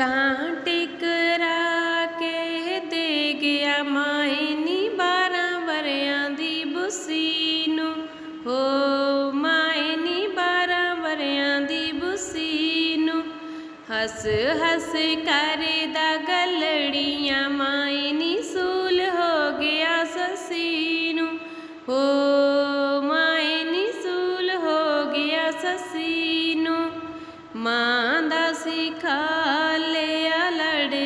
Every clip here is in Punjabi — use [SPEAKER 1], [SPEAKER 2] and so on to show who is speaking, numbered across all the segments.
[SPEAKER 1] ਕਾਂ ਕਰਾ ਕੇ ਦੇ ਗਿਆ ਮਾਏ ਨੀ ਬਾਰਾਂ ਵਰਿਆਂ ਦੀ ਬੁੱਸੀ ਨੂੰ। ਹੋ ਮਾਏ ਨੀ ਬਾਰਾਂ ਵਰਿਆਂ ਦੀ ਬੁੱਸੀ ਨੂੰ। ਹੱਸ ਹੱਸ ਕਰਦਾ ਗਲੜੀਆਂ ਮਾਏ ਨੀ ਸੂਲ ਹੋ ਗਿਆ ਸੱਸੀ ਨੂੰ। ਹੋ ਮਾਏ ਨੀ ਸੂਲ ਹੋ ਗਿਆ ਸੱਸੀ ਨੂੰ। ਮਾਂ ਦਾ ਸਿਖਾ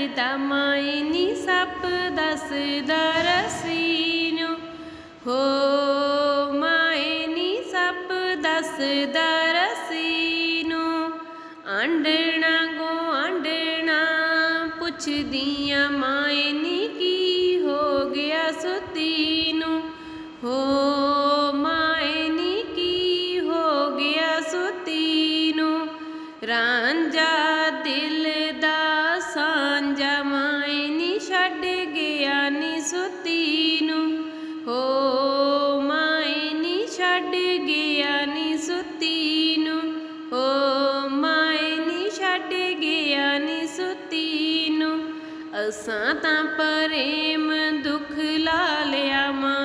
[SPEAKER 1] ਲੜਦਾ ਮਾਏ ਨੀ ਸੱਪ ਦੱਸਦਾ ਰਸੀ ਨੂੰ ਹੋ ਮਾਏ ਨੀ ਸੱਪ ਦੱਸਦਾ ਰਸੀ ਨੂੰ ਆਂਡਣਾ ਗੁਆਂਢਣਾ ਪੁੱਛਦੀਆਂ ਮਾਇਨੀ ਕੀ ਹੋ ਗਿਆ ਸੁਤੀ ਨੂੰ ਹੋ ਮਾਇਨੀ ਕੀ ਹੋ ਗਿਆ ਸੁੱਤੀ ਨੂੰ ਰਾਂਝਾ ਗਿਆ ਨੀ ਸੁੱਤੀ ਨੂੰ, ਹੋ ਮਾਏ ਨੀ ਛੱਡ ਗਿਆ ਨੀ ਨੂੰ, ਹੋ ਮਾਏ ਨੀ ਛੱਡ ਗਿਆ ਨੀ ਨੂੰ। ਅਸਾਂ ਤਾਂ ਪ੍ਰੇਮ ਦੁੱਖ ਲਾ ਲਿਆ ਮਾਏ